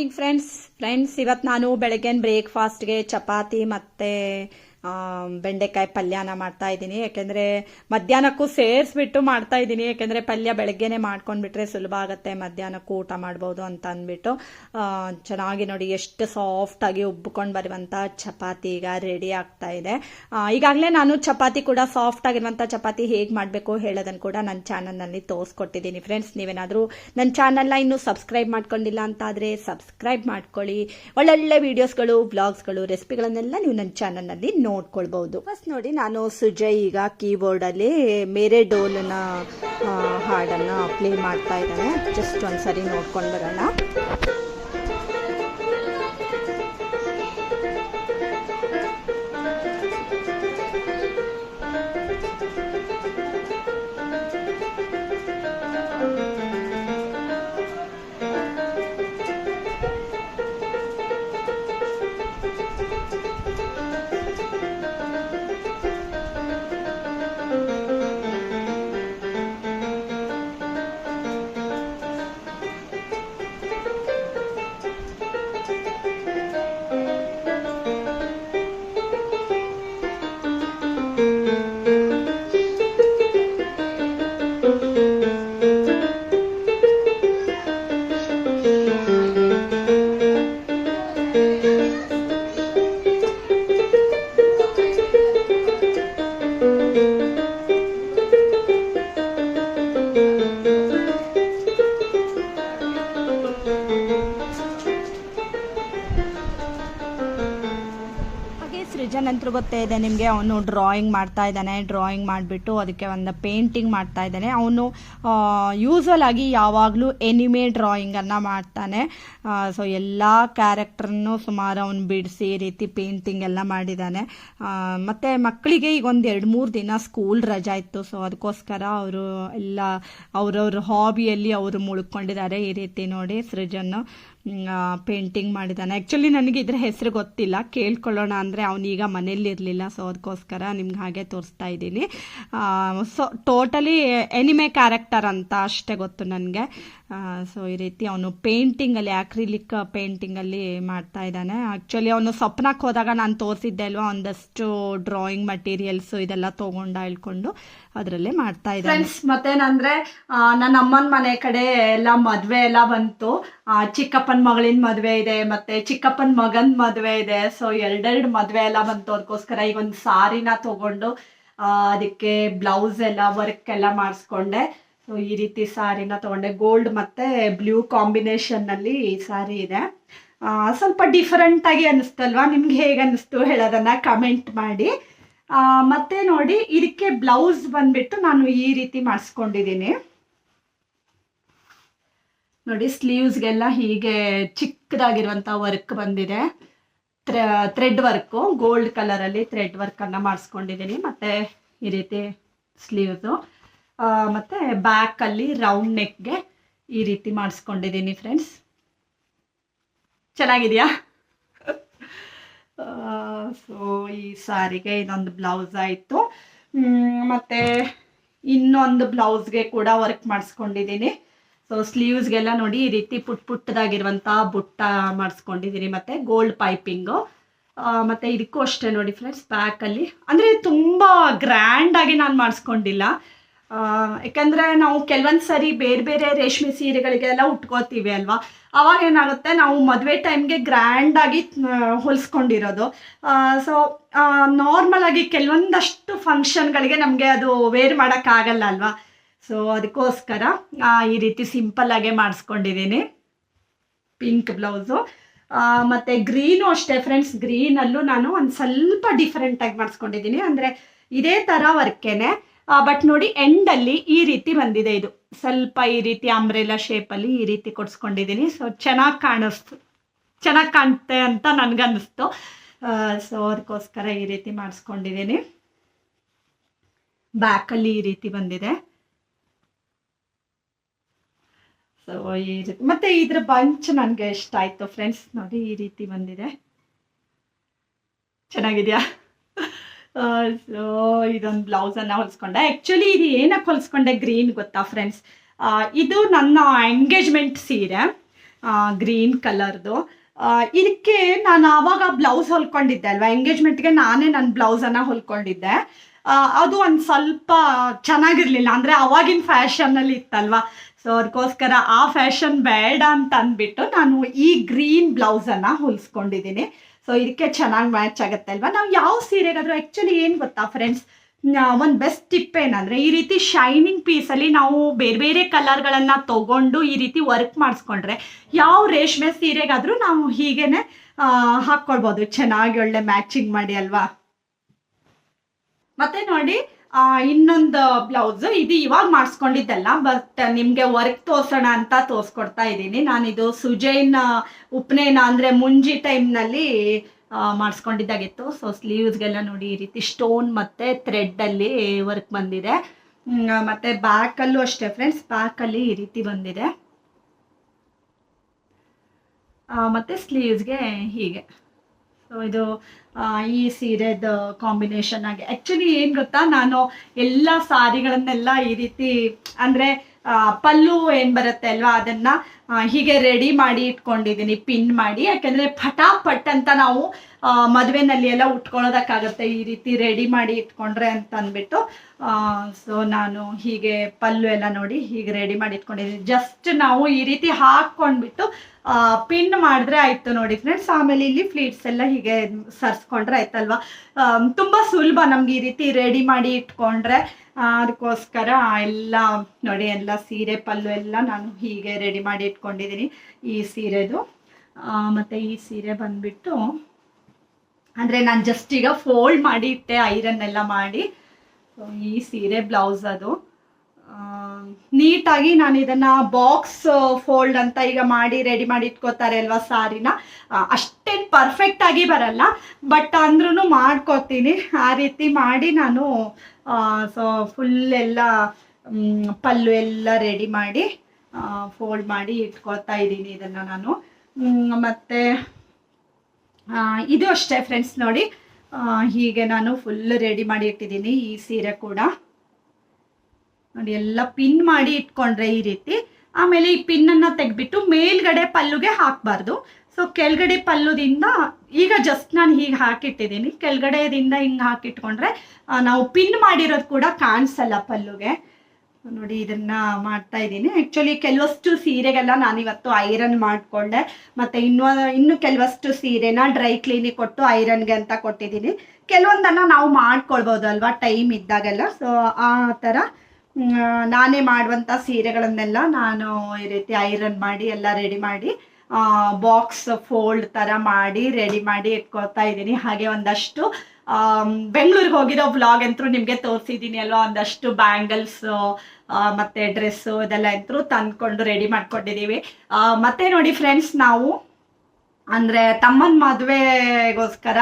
Morning friends friends ಇವತ್ತು ನಾನು ಬೆಳಗ್ಗಿನ ಬ್ರೇಕ್ಫಾಸ್ಟ್ಗೆ ಚಪಾತಿ ಮತ್ತು ಬೆಂಡೆಕಾಯಿ ಪಲ್ಯನ ಮಾಡ್ತಾ ಇದ್ದೀನಿ. ಯಾಕೆಂದರೆ ಮಧ್ಯಾಹ್ನಕ್ಕೂ ಸೇರಿಸ್ಬಿಟ್ಟು ಮಾಡ್ತಾ ಇದ್ದೀನಿ. ಯಾಕೆಂದರೆ ಪಲ್ಯ ಬೆಳಗ್ಗೆನೆ ಮಾಡ್ಕೊಂಡ್ಬಿಟ್ರೆ ಸುಲಭ ಆಗುತ್ತೆ. ಮಧ್ಯಾಹ್ನಕ್ಕೂ ಊಟ ಮಾಡ್ಬೋದು ಅಂತ ಅಂದ್ಬಿಟ್ಟು ಚೆನ್ನಾಗಿ ನೋಡಿ ಎಷ್ಟು ಸಾಫ್ಟಾಗಿ ಉಬ್ಬಿಕೊಂಡು ಬರುವಂಥ ಚಪಾತಿ ಈಗ ರೆಡಿ ಆಗ್ತಾ ಇದೆ. ಈಗಾಗಲೇ ನಾನು ಚಪಾತಿ ಕೂಡ ಸಾಫ್ಟ್ ಆಗಿರುವಂಥ ಚಪಾತಿ ಹೇಗೆ ಮಾಡಬೇಕು ಹೇಳೋದನ್ನು ಕೂಡ ನನ್ನ ಚಾನಲ್ನಲ್ಲಿ ತೋರಿಸ್ಕೊಟ್ಟಿದ್ದೀನಿ. ಫ್ರೆಂಡ್ಸ್ ನೀವೇನಾದರೂ ನನ್ನ ಚಾನಲ್ನ ಇನ್ನೂ ಸಬ್ಸ್ಕ್ರೈಬ್ ಮಾಡ್ಕೊಂಡಿಲ್ಲ ಅಂತ ಆದರೆ ಸಬ್ಸ್ಕ್ರೈಬ್ ಮಾಡ್ಕೊಳ್ಳಿ. ಒಳ್ಳೊಳ್ಳೆ ವಿಡಿಯೋಸ್ಗಳು ವ್ಲಾಗ್ಸ್ಗಳು ರೆಸಿಪಿಗಳನ್ನೆಲ್ಲ ನೀವು ನನ್ನ ಚಾನಲ್ನಲ್ಲಿ ನೋಡ್ಕೊಳ್ಬಹುದು. ಫಸ್ಟ್ ನೋಡಿ, ನಾನು ಸುಜಯ್ ಈಗ ಕೀಬೋರ್ಡ್ ಅಲ್ಲಿ ಮೇರೆ ಡೋಲ್ನ ಹಾಡನ್ನ ಪ್ಲೇ ಮಾಡ್ತಾ ಇದ್ದಾನೆ. ಜಸ್ಟ್ ಒಂದ್ಸರಿ ನೋಡ್ಕೊಂಡು ಬರೋಣ. ಹಾಗೆ ಗೊತ್ತಿದೆ ನಿಮಗೆ. ಅವನು ಡ್ರಾಯಿಂಗ್ ಮಾಡ್ತಾ ಇದ್ದಾನೆ. ಡ್ರಾಯಿಂಗ್ ಮಾಡಿಬಿಟ್ಟು ಅದಕ್ಕೆ ಒಂದು ಪೇಂಟಿಂಗ್ ಮಾಡ್ತಾ ಇದ್ದಾನೆ. ಅವನು ಯೂಸ್ವಲ್ ಆಗಿ ಯಾವಾಗಲೂ ಎನಿಮೆ ಡ್ರಾಯಿಂಗನ್ನು ಮಾಡ್ತಾನೆ. ಸೊ ಎಲ್ಲ ಕ್ಯಾರೆಕ್ಟರ್ನು ಸುಮಾರು ಅವನು ಬಿಡಿಸಿ ಈ ರೀತಿ ಪೇಂಟಿಂಗ್ ಎಲ್ಲ ಮಾಡಿದ್ದಾನೆ ಮತ್ತೆ ಮಕ್ಕಳಿಗೆ ಈಗ ಒಂದು ಎರಡು ಮೂರು ದಿನ ಸ್ಕೂಲ್ ರಜಾ ಇತ್ತು. ಸೊ ಅದಕ್ಕೋಸ್ಕರ ಅವರು ಎಲ್ಲ, ಅವರವ್ರ ಹಾಬಿಯಲ್ಲಿ ಅವರು ಮುಳುಕೊಂಡಿದ್ದಾರೆ ಈ ರೀತಿ ನೋಡಿ ಸೃಜನ್ನು. ಪೇಂಟಿಂಗ್ ಮಾಡಿದ್ದಾನೆ. ಆ್ಯಕ್ಚುಲಿ ನನಗೆ ಇದ್ರ ಹೆಸರು ಗೊತ್ತಿಲ್ಲ. ಕೇಳ್ಕೊಳ್ಳೋಣ ಅಂದರೆ ಅವನೀಗ ಮನೇಲಿ ಇರಲಿಲ್ಲ ಸೊ ಅದಕ್ಕೋಸ್ಕರ ನಿಮ್ಗೆ ಹಾಗೆ ತೋರಿಸ್ತಾ ಇದ್ದೀನಿ. ಸೊ ಟೋಟಲಿ ಎನಿಮೆ ಕ್ಯಾರೆಕ್ಟರ್ ಅಂತ ಅಷ್ಟೇ ಗೊತ್ತು ನನಗೆ. ಸೊ ಈ ರೀತಿ ಅವನು ಪೇಂಟಿಂಗಲ್ಲಿ ಆಕ್ರಿಲಿಕ್ ಪೇಂಟಿಂಗಲ್ಲಿ ಮಾಡ್ತಾ ಇದ್ದಾನೆ. ಆಕ್ಚುಲಿ ಅವನು ಸ್ವಪ್ನಕ್ಕೆ ಹೋದಾಗ ನಾನು ತೋರಿಸಿದ್ದೆ ಅಲ್ವಾ ಒಂದಷ್ಟು ಡ್ರಾಯಿಂಗ್ ಮಟೀರಿಯಲ್ಸ್ ಇದೆಲ್ಲ ತಗೊಂಡ ಇಳ್ಕೊಂಡು ಅದರಲ್ಲೇ ಮಾಡ್ತಾ ಇದ್ದಾನೆ. ಫ್ರೆಂಡ್ಸ್ ಮತ್ತೇನಂದ್ರೆ ನನ್ನ ಅಮ್ಮನ ಮನೆ ಕಡೆ ಎಲ್ಲ ಮದ್ವೆ ಎಲ್ಲ ಬಂತು. ಆ, ಚಿಕ್ಕಪ್ಪನ ಮಗಳಿನ ಮದ್ವೆ ಇದೆ ಮತ್ತೆ ಚಿಕ್ಕಪ್ಪನ ಮಗನ ಮದ್ವೆ ಇದೆ. ಸೊ ಎರಡೆರಡು ಮದ್ವೆ ಎಲ್ಲ ಬಂತು ಅದಕ್ಕೋಸ್ಕರ ಈಗ ಒಂದು ಸಾರಿನ ತಗೊಂಡು ಆ, ಅದಕ್ಕೆ ಬ್ಲೌಸ್ ಎಲ್ಲ ವರ್ಕ್ ಎಲ್ಲ ಮಾಡಿಸ್ಕೊಂಡೆ. ಸೊ ಈ ರೀತಿ ಸಾರಿನ ತಗೊಂಡೆ. ಗೋಲ್ಡ್ ಮತ್ತೆ ಬ್ಲೂ ಕಾಂಬಿನೇಷನ್ನಲ್ಲಿ ಈ ಸಾರಿ ಇದೆ. ಸ್ವಲ್ಪ ಡಿಫರೆಂಟ್ ಆಗಿ ಅನಿಸ್ತಲ್ವಾ? ನಿಮ್ಗೆ ಹೇಗೆ ಅನಿಸ್ತು ಹೇಳೋದನ್ನ ಕಮೆಂಟ್ ಮಾಡಿ. ಮತ್ತೆ ನೋಡಿ, ಇದಕ್ಕೆ ಬ್ಲೌಸ್ ಬಂದ್ಬಿಟ್ಟು ನಾನು ಈ ರೀತಿ ಮಾಡಿಸ್ಕೊಂಡಿದ್ದೀನಿ. ನೋಡಿ ಸ್ಲೀವ್ಸ್ಗೆಲ್ಲ ಹೀಗೆ ಚಿಕ್ಕದಾಗಿರುವಂಥ ವರ್ಕ್ ಬಂದಿದೆ. ಥ್ರೆಡ್ ವರ್ಕು ಗೋಲ್ಡ್ ಕಲರಲ್ಲಿ ಥ್ರೆಡ್ ವರ್ಕನ್ನು ಮಾಡಿಸ್ಕೊಂಡಿದ್ದೀನಿ. ಮತ್ತು ಈ ರೀತಿ ಸ್ಲೀವ್ಸು ಮತ್ತು ಬ್ಯಾಕಲ್ಲಿ ರೌಂಡ್ ನೆಕ್ಗೆ ಈ ರೀತಿ ಮಾಡಿಸ್ಕೊಂಡಿದ್ದೀನಿ ಫ್ರೆಂಡ್ಸ್ ಚೆನ್ನಾಗಿದೆಯಾ? ಸೊ ಈ ಸಾರಿಗೆ ಇದೊಂದು ಬ್ಲೌಸ್ ಆಯಿತು. ಮತ್ತು ಇನ್ನೊಂದು ಬ್ಲೌಸ್ಗೆ ಕೂಡ ವರ್ಕ್ ಮಾಡಿಸ್ಕೊಂಡಿದ್ದೀನಿ. ಸೊ ಸ್ಲೀವ್ಸ್ಗೆಲ್ಲ ನೋಡಿ ಈ ರೀತಿ ಪುಟ್ ಪುಟ್ಟದಾಗಿರುವಂಥ ಬುಟ್ಟ ಮಾಡಿಸ್ಕೊಂಡಿದ್ದೀನಿ ಮತ್ತು ಗೋಲ್ಡ್ ಪೈಪಿಂಗು ಮತ್ತು ಇದಕ್ಕೂ ಅಷ್ಟೇ ನೋಡಿ ಫ್ರೆಂಡ್ಸ್ ಬ್ಯಾಕಲ್ಲಿ ಅಂದರೆ ತುಂಬ ಗ್ರ್ಯಾಂಡಾಗಿ ನಾನು ಮಾಡಿಸ್ಕೊಂಡಿಲ್ಲ. ಯಾಕಂದ್ರೆ ನಾವು ಕೆಲವೊಂದು ಸರಿ ಬೇರೆ ಬೇರೆ ರೇಷ್ಮೆ ಸೀರೆಗಳಿಗೆಲ್ಲ ಉಟ್ಕೋತೀವಿ ಅಲ್ವಾ? ಅವಾಗ ಏನಾಗುತ್ತೆ, ನಾವು ಮದುವೆ ಟೈಮ್ಗೆ ಗ್ರ್ಯಾಂಡಾಗಿ ಹೊಲಿಸ್ಕೊಂಡಿರೋದು. ಸೊ ನಾರ್ಮಲ್ ಆಗಿ ಕೆಲವೊಂದಷ್ಟು ಫಂಕ್ಷನ್ಗಳಿಗೆ ನಮಗೆ ಅದು ವೇರ್ ಮಾಡೋಕ್ಕಾಗಲ್ಲ ಅಲ್ವಾ? ಸೊ ಅದಕ್ಕೋಸ್ಕರ ಈ ರೀತಿ ಸಿಂಪಲ್ ಆಗೇ ಮಾಡಿಸ್ಕೊಂಡಿದ್ದೀನಿ ಪಿಂಕ್ ಬ್ಲೌಸು ಮತ್ತು ಗ್ರೀನು ಅಷ್ಟೇ ಫ್ರೆಂಡ್ಸ್ ಗ್ರೀನಲ್ಲೂ ನಾನು ಒಂದು ಸ್ವಲ್ಪ ಡಿಫ್ರೆಂಟಾಗಿ ಮಾಡಿಸ್ಕೊಂಡಿದ್ದೀನಿ ಅಂದರೆ ಇದೇ ಥರ ವರ್ಕೇನೆ ಬಟ್ ನೋಡಿ ಎಂಡಲ್ಲಿ ಈ ರೀತಿ ಬಂದಿದೆ ಇದು. ಸ್ವಲ್ಪ ಈ ರೀತಿ ಅಂಬ್ರೆಲಾ ಶೇಪಲ್ಲಿ ಈ ರೀತಿ ಕೊಡ್ಸ್ಕೊಂಡಿದ್ದೀನಿ. ಸೊ ಚೆನ್ನಾಗಿ ಕಾಣಿಸ್ತು. ಚೆನ್ನಾಗಿ ಕಾಣುತ್ತೆ ಅಂತ ನನಗನ್ನಿಸ್ತು. ಸೊ ಅದಕ್ಕೋಸ್ಕರ ಈ ರೀತಿ ಮಾಡಿಸ್ಕೊಂಡಿದ್ದೀನಿ. ಬ್ಯಾಕಲ್ಲಿ ಈ ರೀತಿ ಬಂದಿದೆ. ಸೊ ಈ ರೀತಿ ಮತ್ತೆ ಇದ್ರ ಬಂಚ್ ನನಗೆ ಇಷ್ಟ ಆಯ್ತು ಫ್ರೆಂಡ್ಸ್ ನೋಡಿ, ಈ ರೀತಿ ಬಂದಿದೆ. ಚೆನ್ನಾಗಿದೆಯಾ? ಸೊ, ಇದೊಂದು ಬ್ಲೌಸನ್ನು ಹೊಲಿಸ್ಕೊಂಡೆ. ಆ್ಯಕ್ಚುಲಿ ಇದು ಏನಕ್ಕೆ ಹೊಲಿಸ್ಕೊಂಡೆ ಗ್ರೀನ್ ಗೊತ್ತಾ ಫ್ರೆಂಡ್ಸ್ ಇದು ನನ್ನ ಎಂಗೇಜ್ಮೆಂಟ್ ಸೀರೆ. ಗ್ರೀನ್ ಕಲರ್ದು ಇದಕ್ಕೆ ನಾನು ಆವಾಗ ಬ್ಲೌಸ್ ಹೊಲ್ಕೊಂಡಿದ್ದೆ ಅಲ್ವಾ? ಎಂಗೇಜ್ಮೆಂಟ್ಗೆ ನಾನೇ ನನ್ನ ಬ್ಲೌಸನ್ನು ಹೊಲ್ಕೊಂಡಿದ್ದೆ. ಅದು ಒಂದು ಸ್ವಲ್ಪ ಚೆನ್ನಾಗಿರ್ಲಿಲ್ಲ. ಅಂದರೆ ಅವಾಗಿನ ಫ್ಯಾಷನಲ್ಲಿ ಇತ್ತಲ್ವಾ? ಸೊ ಅದಕ್ಕೋಸ್ಕರ ಆ ಫ್ಯಾಷನ್ ಬೇಡ ಅಂತ ಅಂದ್ಬಿಟ್ಟು ನಾನು ಈ ಗ್ರೀನ್ ಬ್ಲೌಸನ್ನು ಹೊಲಿಸ್ಕೊಂಡಿದ್ದೀನಿ. ಸೊ ಇದಕ್ಕೆ ಚೆನ್ನಾಗಿ ಮ್ಯಾಚ್ ಆಗುತ್ತೆ ಅಲ್ವಾ? ನಾವು ಯಾವ ಸೀರೆಗಾದರೂ ಆ್ಯಕ್ಚುಲಿ ಏನು ಗೊತ್ತಾ ಫ್ರೆಂಡ್ಸ್ ಒಂದು ಬೆಸ್ಟ್ ಟಿಪ್ ಏನಂದರೆ, ಈ ರೀತಿ ಶೈನಿಂಗ್ ಪೀಸಲ್ಲಿ ನಾವು ಬೇರೆ ಬೇರೆ ಕಲರ್ಗಳನ್ನು ತಗೊಂಡು ಈ ರೀತಿ ವರ್ಕ್ ಮಾಡಿಸ್ಕೊಂಡ್ರೆ, ಯಾವ ರೇಷ್ಮೆ ಸೀರೆಗಾದರೂ ನಾವು ಹೀಗೇನೆ ಹಾಕ್ಕೊಳ್ಬೋದು. ಚೆನ್ನಾಗಿ ಒಳ್ಳೆ ಮ್ಯಾಚಿಂಗ್ ಮಾಡಿ ಅಲ್ವಾ? ಮತ್ತೆ ನೋಡಿ ಇನ್ನೊಂದು ಬ್ಲೌಸ್ ಇದು ಇವಾಗ ಮಾಡಿಸ್ಕೊಂಡಿದ್ದಲ್ಲ ಬಟ್ ನಿಮಗೆ ವರ್ಕ್ ತೋರ್ಸೋಣ ಅಂತ ತೋರಿಸ್ಕೊಡ್ತಾ ಇದ್ದೀನಿ. ನಾನಿದು ಸುಜೈನ್ ಉಪನಯನ ಅಂದರೆ ಮುಂಜಿ ಟೈಮ್ನಲ್ಲಿ ಮಾಡಿಸ್ಕೊಂಡಿದ್ದಾಗಿತ್ತು. ಸೊ ಸ್ಲೀವ್ಸ್ಗೆಲ್ಲ ನೋಡಿ ಈ ರೀತಿ ಸ್ಟೋನ್ ಮತ್ತು ಥ್ರೆಡ್ಡಲ್ಲಿ ವರ್ಕ್ ಬಂದಿದೆ. ಮತ್ತು ಬ್ಯಾಕಲ್ಲೂ ಅಷ್ಟೇ ಫ್ರೆಂಡ್ಸ್ ಬ್ಯಾಕಲ್ಲಿ ಈ ರೀತಿ ಬಂದಿದೆ. ಮತ್ತು ಸ್ಲೀವ್ಸ್ಗೆ ಹೀಗೆ. ಇದು ಈ ಸೀರೆದು ಕಾಂಬಿನೇಷನ್ ಆಗಿ. ಆ್ಯಕ್ಚುಲಿ ಏನು ಗೊತ್ತಾ? ನಾನು ಎಲ್ಲ ಸಾರಿಗಳನ್ನೆಲ್ಲ ಈ ರೀತಿ ಅಂದರೆ ಪಲ್ಲು ಏನು ಬರುತ್ತೆ ಅಲ್ವಾ, ಅದನ್ನ ಹೀಗೆ ರೆಡಿ ಮಾಡಿ ಇಟ್ಕೊಂಡಿದ್ದೀನಿ ಪಿನ್ ಮಾಡಿ. ಯಾಕೆಂದರೆ ಪಟಾಪಟ್ ಅಂತ ನಾವು ಮದುವೆನಲ್ಲಿ ಎಲ್ಲ ಉಟ್ಕೊಳ್ಳೋದಕ್ಕಾಗತ್ತೆ ಈ ರೀತಿ ರೆಡಿ ಮಾಡಿ ಇಟ್ಕೊಂಡ್ರೆ ಅಂತ ಅಂದ್ಬಿಟ್ಟು ಸೊ ನಾನು ಹೀಗೆ ಪಲ್ಲು ಎಲ್ಲ ನೋಡಿ ಹೀಗೆ ರೆಡಿ ಮಾಡಿ ಇಟ್ಕೊಂಡಿದ್ದೀನಿ ಜಸ್ಟ್ ನಾವು ಈ ರೀತಿ ಹಾಕ್ಕೊಂಡ್ಬಿಟ್ಟು ಪಿನ್ ಮಾಡಿದ್ರೆ ಆಯ್ತು ನೋಡಿ ಫ್ರೆಂಡ್ಸ್ ಆಮೇಲೆ ಇಲ್ಲಿ ಫ್ಲೀಟ್ಸ್ ಎಲ್ಲ ಹೀಗೆ ಸರ್ಸ್ಕೊಂಡ್ರೆ ಆಯ್ತಲ್ವಾ? ತುಂಬ ಸುಲಭ ನಮ್ಗೆ ಈ ರೀತಿ ರೆಡಿ ಮಾಡಿ ಇಟ್ಕೊಂಡ್ರೆ. ಅದಕ್ಕೋಸ್ಕರ ಎಲ್ಲ ನೋಡಿ, ಎಲ್ಲ ಸೀರೆ ಪಲ್ಲು ಎಲ್ಲ ನಾನು ಹೀಗೆ ರೆಡಿ ಮಾಡಿ ಇಟ್ಕೊಂಡಿದ್ದೀನಿ. ಈ ಸೀರೆದು. ಮತ್ತು ಈ ಸೀರೆ ಬಂದ್ಬಿಟ್ಟು, ಅಂದರೆ ನಾನು ಜಸ್ಟ್ ಈಗ ಫೋಲ್ಡ್ ಮಾಡಿ ಇಟ್ಟೆ ಐರನ್ ಎಲ್ಲ ಮಾಡಿ. ಈ ಸೀರೆ ಬ್ಲೌಸ್ ಅದು. ನೀಟಾಗಿ ನಾನು ಇದನ್ನ ಬಾಕ್ಸ್ ಫೋಲ್ಡ್ ಅಂತ ಈಗ ಮಾಡಿ ರೆಡಿ ಮಾಡಿ ಇಟ್ಕೋತಾರೆ ಅಲ್ವಾ ಸಾರಿನ? ಅಷ್ಟೇನು ಪರ್ಫೆಕ್ಟ್ ಆಗಿ ಬರಲ್ಲ. ಬಟ್ ಅಂದ್ರೂ ಮಾಡ್ಕೋತೀನಿ. ಆ ರೀತಿ ಮಾಡಿ ನಾನು ಸೊ ಫುಲ್ ಎಲ್ಲ ಪಲ್ಲು ಎಲ್ಲ ರೆಡಿ ಮಾಡಿ ಫೋಲ್ಡ್ ಮಾಡಿ ಇಟ್ಕೊಳ್ತಾ ಇದ್ದೀನಿ ಇದನ್ನು ನಾನು. ಮತ್ತೆ ಇದು ಅಷ್ಟೇ ಫ್ರೆಂಡ್ಸ್ ನೋಡಿ. ಹೀಗೆ ನಾನು ಫುಲ್ ರೆಡಿ ಮಾಡಿ ಇಟ್ಟಿದ್ದೀನಿ ಈ ಸೀರೆ ಕೂಡ. ನೋಡಿ, ಎಲ್ಲ ಪಿನ್ ಮಾಡಿ ಇಟ್ಕೊಂಡ್ರೆ ಈ ರೀತಿ. ಆಮೇಲೆ ಈ ಪಿನ್ನನ್ನು ತೆಗೆದ್ಬಿಟ್ಟು ಮೇಲ್ಗಡೆ ಪಲ್ಲುಗೆ ಹಾಕಬಾರ್ದು. ಸೊ ಕೆಳಗಡೆ ಪಲ್ಲುದಿಂದ ಈಗ ಜಸ್ಟ್ ನಾನು ಹೀಗೆ ಹಾಕಿಟ್ಟಿದ್ದೀನಿ. ಕೆಳಗಡೆದಿಂದ ಹಿಂಗೆ ಹಾಕಿಟ್ಕೊಂಡ್ರೆ ನಾವು ಪಿನ್ ಮಾಡಿರೋದು ಕೂಡ ಕಾಣಿಸಲ್ಲ ಪಲ್ಲುಗೆ. ನೋಡಿ, ಇದನ್ನ ಮಾಡ್ತಾ ಇದ್ದೀನಿ. ಆ್ಯಕ್ಚುಲಿ ಕೆಲವಷ್ಟು ಸೀರೆಗೆಲ್ಲ ನಾನು ಇವತ್ತು ಐರನ್ ಮಾಡಿಕೊಂಡೆ. ಮತ್ತು ಇನ್ನು ಇನ್ನು ಕೆಲವಷ್ಟು ಸೀರೆನ ಡ್ರೈ ಕ್ಲೀನಿಗೆ ಕೊಟ್ಟು ಐರನ್ಗೆ ಅಂತ ಕೊಟ್ಟಿದ್ದೀನಿ. ಕೆಲವೊಂದನ್ನು ನಾವು ಮಾಡ್ಕೊಳ್ಬೋದು ಅಲ್ವಾ ಟೈಮ್ ಇದ್ದಾಗೆಲ್ಲ. ಸೊ ಆ ಥರ ನಾನೇ ಮಾಡುವಂಥ ಸೀರೆಗಳನ್ನೆಲ್ಲ ನಾನು ಈ ರೀತಿ ಐರನ್ ಮಾಡಿ, ಎಲ್ಲ ರೆಡಿ ಮಾಡಿ ಬಾಕ್ಸ್ ಫೋಲ್ಡ್ ಥರ ಮಾಡಿ ರೆಡಿ ಮಾಡಿ ಇಟ್ಕೊಳ್ತಾ ಇದ್ದೀನಿ. ಹಾಗೆ ಒಂದಷ್ಟು ಬೆಂಗಳೂರಿಗೆ ಹೋಗಿರೋ ಬ್ಲಾಗ್ ಅಂತೂ ನಿಮಗೆ ತೋರಿಸಿದ್ದೀನಿ ಅಲ್ವಾ? ಒಂದಷ್ಟು ಬ್ಯಾಂಗಲ್ಸ್ ಮತ್ತೆ ಡ್ರೆಸ್ಸು ಇದೆಲ್ಲ ಅಂತೂ ತಂದ್ಕೊಂಡು ರೆಡಿ ಮಾಡ್ಕೊಂಡಿದ್ದೀವಿ. ಮತ್ತೆ ನೋಡಿ ಫ್ರೆಂಡ್ಸ್ ನಾವು ಅಂದರೆ ತಮ್ಮನ ಮದುವೆಗೋಸ್ಕರ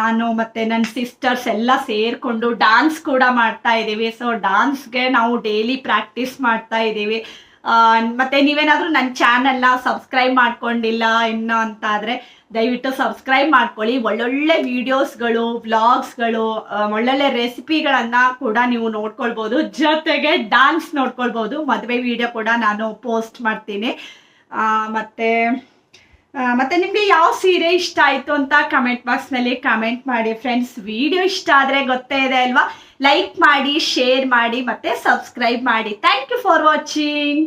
ನಾನು ಮತ್ತೆ ನನ್ನ ಸಿಸ್ಟರ್ಸ್ ಎಲ್ಲ ಸೇರಿಕೊಂಡು ಡಾನ್ಸ್ ಕೂಡ ಮಾಡ್ತಾ ಇದ್ದೀವಿ. ಸೊ ಡಾನ್ಸ್ಗೆ ನಾವು ಡೈಲಿ ಪ್ರಾಕ್ಟೀಸ್ ಮಾಡ್ತಾ ಇದ್ದೀವಿ. ಮತ್ತು ನೀವೇನಾದರೂ ನನ್ನ ಚಾನಲ್ನ ಸಬ್ಸ್ಕ್ರೈಬ್ ಮಾಡ್ಕೊಂಡಿಲ್ಲ ಇನ್ನು ಅಂತ ಆದರೆ ದಯವಿಟ್ಟು ಸಬ್ಸ್ಕ್ರೈಬ್ ಮಾಡ್ಕೊಳ್ಳಿ. ಒಳ್ಳೊಳ್ಳೆ ವಿಡಿಯೋಸ್ಗಳು ವ್ಲಾಗ್ಸ್ಗಳು ಒಳ್ಳೊಳ್ಳೆ ರೆಸಿಪಿಗಳನ್ನು ಕೂಡ ನೀವು ನೋಡ್ಕೊಳ್ಬೋದು. ಜೊತೆಗೆ ಡಾನ್ಸ್ ನೋಡ್ಕೊಳ್ಬೋದು. ಮದುವೆ ವಿಡಿಯೋ ಕೂಡ ನಾನು ಪೋಸ್ಟ್ ಮಾಡ್ತೀನಿ. ಮತ್ತು ಮತ್ತೆ ನಿಮಗೆ ಯಾವ ಸೀರೆ ಇಷ್ಟ ಆಯ್ತು ಅಂತ ಕಮೆಂಟ್ ಬಾಕ್ಸ್ನಲ್ಲಿ ಕಮೆಂಟ್ ಮಾಡಿ ಫ್ರೆಂಡ್ಸ್ ವಿಡಿಯೋ ಇಷ್ಟ ಆದ್ರೆ ಗೊತ್ತೇ ಇದೆ ಅಲ್ವಾ? ಲೈಕ್ ಮಾಡಿ ಶೇರ್ ಮಾಡಿ, ಮತ್ತೆ ಸಬ್ಸ್ಕ್ರೈಬ್ ಮಾಡಿ. Thank you for watching